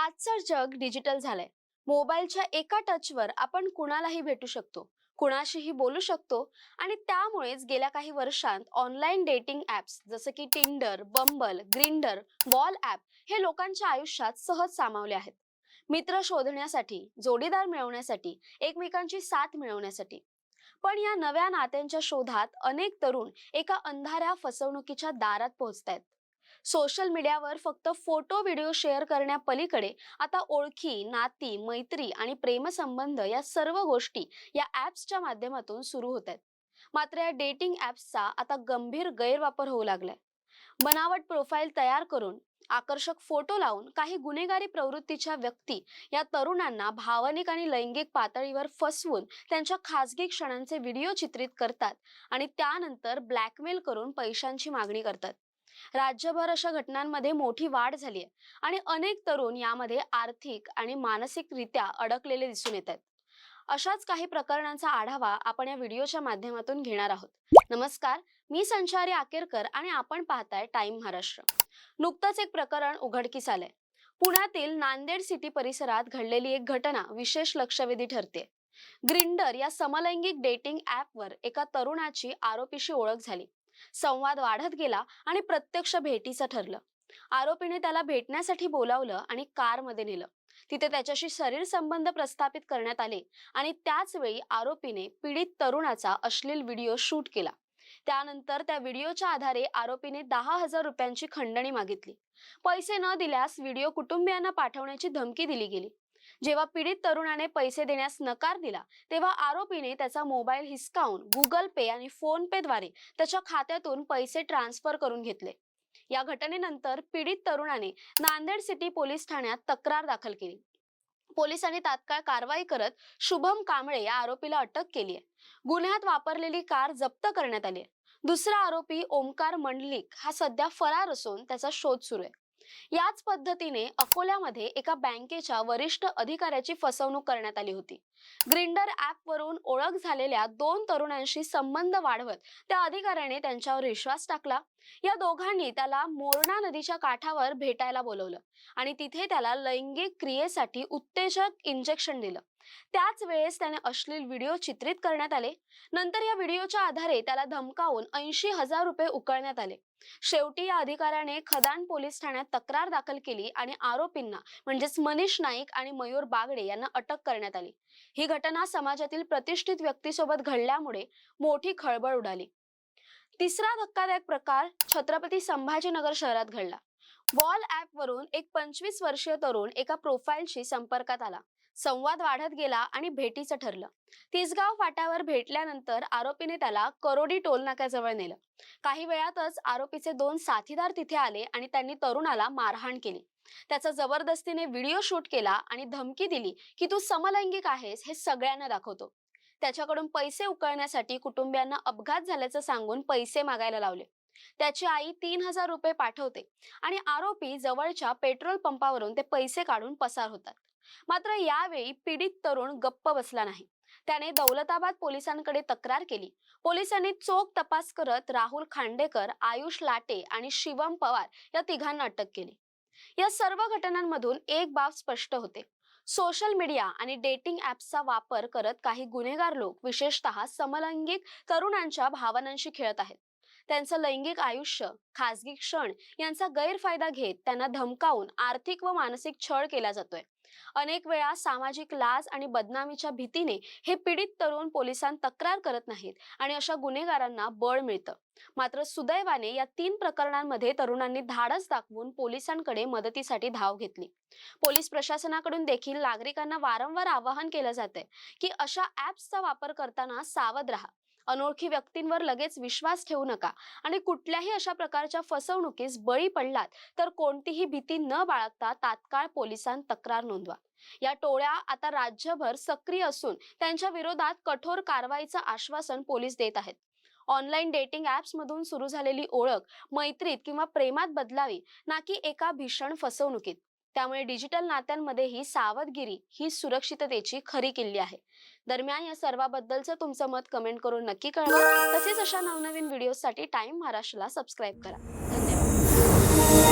आजचं जग डिजिटल झालंय. मोबाईलच्या एका टचवर आपण कुणालाही भेटू शकतो कुणाशीही बोलू शकतो आणि त्यामुळेच गेल्या काही वर्षांत ऑनलाईन डेटिंग ऍप्स जसं की Tinder Bumble Grindr wall app हे लोकांच्या आयुष्यात सहज सामावले आहेत. मित्र शोधण्यासाठी जोडीदार मिळवण्यासाठी एकमेकांची साथ मिळवण्यासाठी. पण या नव्या नात्यांच्या शोधात अनेक तरुण एका अंधाऱ्या फसवणुकीच्या दारात पोहोचतायत. सोशल मीडियावर फक्त फोटो व्हिडिओ शेअर करण्यापलीकडे आता ओळखी नाती मैत्री आणि प्रेमसंबंध या सर्व गोष्टी या ॲप्सच्या माध्यमातून सुरू होत आहेत. मात्र या डेटिंग ॲप्सचा आता गंभीर गैरवापर होऊ लागलाय. बनावट प्रोफाईल तयार करून आकर्षक फोटो लावून काही गुन्हेगारी प्रवृत्तीच्या व्यक्ती या तरुणांना भावनिक आणि लैंगिक पातळीवर फसवून त्यांच्या खासगी क्षणांचे व्हिडिओ चित्रित करतात आणि त्यानंतर ब्लॅकमेल करून पैशांची मागणी करतात. राज्यभर अशा घटनांमध्ये मोठी वाढ झाली आहे आणि अनेक तरुण यामध्ये आर्थिक आणि मानसिकरित्या अडकलेले दिसून येत आहेत. अशाच काही प्रकरणांचा आढावा आपण या व्हिडिओच्या माध्यमातून घेणार आहोत. नमस्कार मी संचारी आकेरकर आणि आपण पाहताय टाइम महाराष्ट्र. नुकतंच एक प्रकरण उघडकीस आलंय. पुण्यातील नांदेड सिटी परिसरात घडलेली एक घटना विशेष लक्षवेधी ठरते ग्रिंडर या समलैंगिक डेटिंग ऍपवर एका तरुणाची आरोपीशी ओळख झाली. संवाद वाढत गेला आणि प्रत्यक्ष भेटीचं ठरलं. आरोपीने त्याला भेटण्यासाठी बोलावलं आणि कारमध्ये नेलं. तिथे त्याच्याशी शरीर संबंध प्रस्थापित करण्यात आले आणि त्याच वेळी आरोपीने पीडित तरुणाचा अश्लील व्हिडिओ शूट केला. त्यानंतर त्या व्हिडिओच्या आधारे आरोपीने दहा हजार रुपयांची खंडणी मागितली. पैसे न दिल्यास व्हिडिओ कुटुंबियांना पाठवण्याची धमकी दिली गेली. जेव्हा पीडित तरुणाने पैसे देण्यास नकार दिला तेव्हा आरोपीने त्याचा मोबाईल हिसकावून गुगल पे आणि फोन पे द्वारे त्याच्या खात्यातून पैसे ट्रान्सफर करून घेतले. या घटनेनंतर पीडित तरुणाने नांदेड सिटी पोलीस ठाण्यात तक्रार दाखल केली. पोलिसांनी तात्काळ कारवाई करत शुभम कांबळे या आरोपीला अटक केली आहे. गुन्ह्यात वापरलेली कार जप्त करण्यात आली आहे. दुसरा आरोपी ओमकार मंडलिक हा सध्या फरार असून त्याचा शोध सुरू आहे. याच पद्धतीने अकोल्यामध्ये एका बँकेच्या वरिष्ठ अधिकाऱ्याची फसवणूक करण्यात आली होती. ग्रिंडर ऍप वरून ओळख झालेल्या दोन तरुणांशी संबंध वाढवत त्या अधिकाऱ्याने त्यांच्यावर विश्वास टाकला. या दोघांनी त्याला मोरणा नदीच्या काठावर भेटायला बोलवलं आणि तिथे त्याला लैंगिक क्रियेसाठी उत्तेजक इंजेक्शन दिलं. त्याच वेळेस त्याने अश्लील व्हिडिओ चित्रित करण्यात आले. नंतर या व्हिडिओच्या आधारे त्याला धमकावून ऐंशी हजार रुपये उकळण्यात आले. शेवटी या अधिकाऱ्याने खदान पोलीस ठाण्यात तक्रार दाखल केली आणि आरोपींना म्हणजेच मनीष नाईक आणि मयूर बागडे यांना अटक करण्यात आली. ही घटना समाजातील प्रतिष्ठित व्यक्तीसोबत घडल्यामुळे मोठी खळबळ उडाली. तिसरा धक्कादायक प्रकार छत्रपती संभाजीनगर शहरात घडला. वॉल ऍप वरून एक पंचवीस वर्षीय तरुण एका प्रोफाईलशी संपर्कात आला. संवाद वाढत गेला आणि भेटीचं ठरलं. तिसगाव फाट्यावर भेटल्यानंतर आरोपीने त्याला करोडी टोलनाक्याजवळ नेलं. काही वेळातच आरोपीचे दोन साथीदार तिथे आले आणि त्यांनी तरुणाला मारहाण केली. त्याचा जबरदस्तीने व्हिडिओ शूट केला आणि धमकी दिली की तू समलैंगिक आहेस हे सगळ्यांना दाखवतो. त्याच्याकडून पैसे उकळण्यासाठी कुटुंबियांना अपघात झाल्याचं सांगून पैसे मागायला लावले. त्याची आई तीन हजार रुपये पाठवते आणि आरोपी जवळच्या पेट्रोल पंपावरून ते पैसे काढून पसार होतात. मात्र यावेळी पीडित तरुण गप्प बसला नाही. त्याने दौलताबाद पोलिसांकडे तक्रार केली. पोलिसांनी चोख तपास करत राहुल खांडेकर आयुष लाटे आणि शिवम पवार या तिघांना अटक केली. या सर्व घटनांमधून एक बाब स्पष्ट होते. सोशल मीडिया आणि डेटिंग ऍप्सचा वापर करत काही गुन्हेगार लोक विशेषतः समलैंगिक तरुणांच्या भावनांशी खेळत आहेत. त्यांचं लैंगिक आयुष्य खासगी क्षण यांचा गैरफायदा घेत त्यांना धमकावून आर्थिक व मानसिक छळ केला जातोय. अनेक वेळा सामाजिक लाज आणि बदनामीच्या भीतीने हे पीडित तरुण पोलिसांत तक्रार करत नाहीत आणि अशा गुन्हेगारांना बळ मिळतं. मात्र सुदैवाने या तीन प्रकरणांमध्ये तरुणांनी धाडस दाखवून पोलिसांकडे मदतीसाठी धाव घेतली. पोलीस प्रशासनाकडून देखील नागरिकांना वारंवार आवाहन केलं जाते की अशा ऍप्सचा वापर करताना सावध राहा. अनोळखी व्यक्तींवर लगेच विश्वास ठेवू नका. आणि कुठल्याही अशा प्रकारच्या फसवणुकीस बळी पडलात तर कोणतीही भीती न बाळगता तात्काळ पोलिसांत तक्रार नोंदवा. या टोळ्या आता राज्यभर सक्रिय असून त्यांच्या विरोधात कठोर कारवाईचं आश्वासन पोलीस देत आहेत. ऑनलाईन डेटिंग ऍप्स मधून सुरू झालेली ओळख मैत्रीत किंवा प्रेमात बदलावी ना की एका भीषण फसवणुकीत. त्यामुळे डिजिटल नात्यांमध्येही सावधगिरी ही सुरक्षिततेची खरी किल्ली आहे. दरम्यान या सर्वाबद्दलचं तुमचं मत कमेंट करून नक्की कळवा. तसेच अशा नवनवीन व्हिडिओसाठी टाइम महाराष्ट्राला सबस्क्राईब करा. धन्यवाद.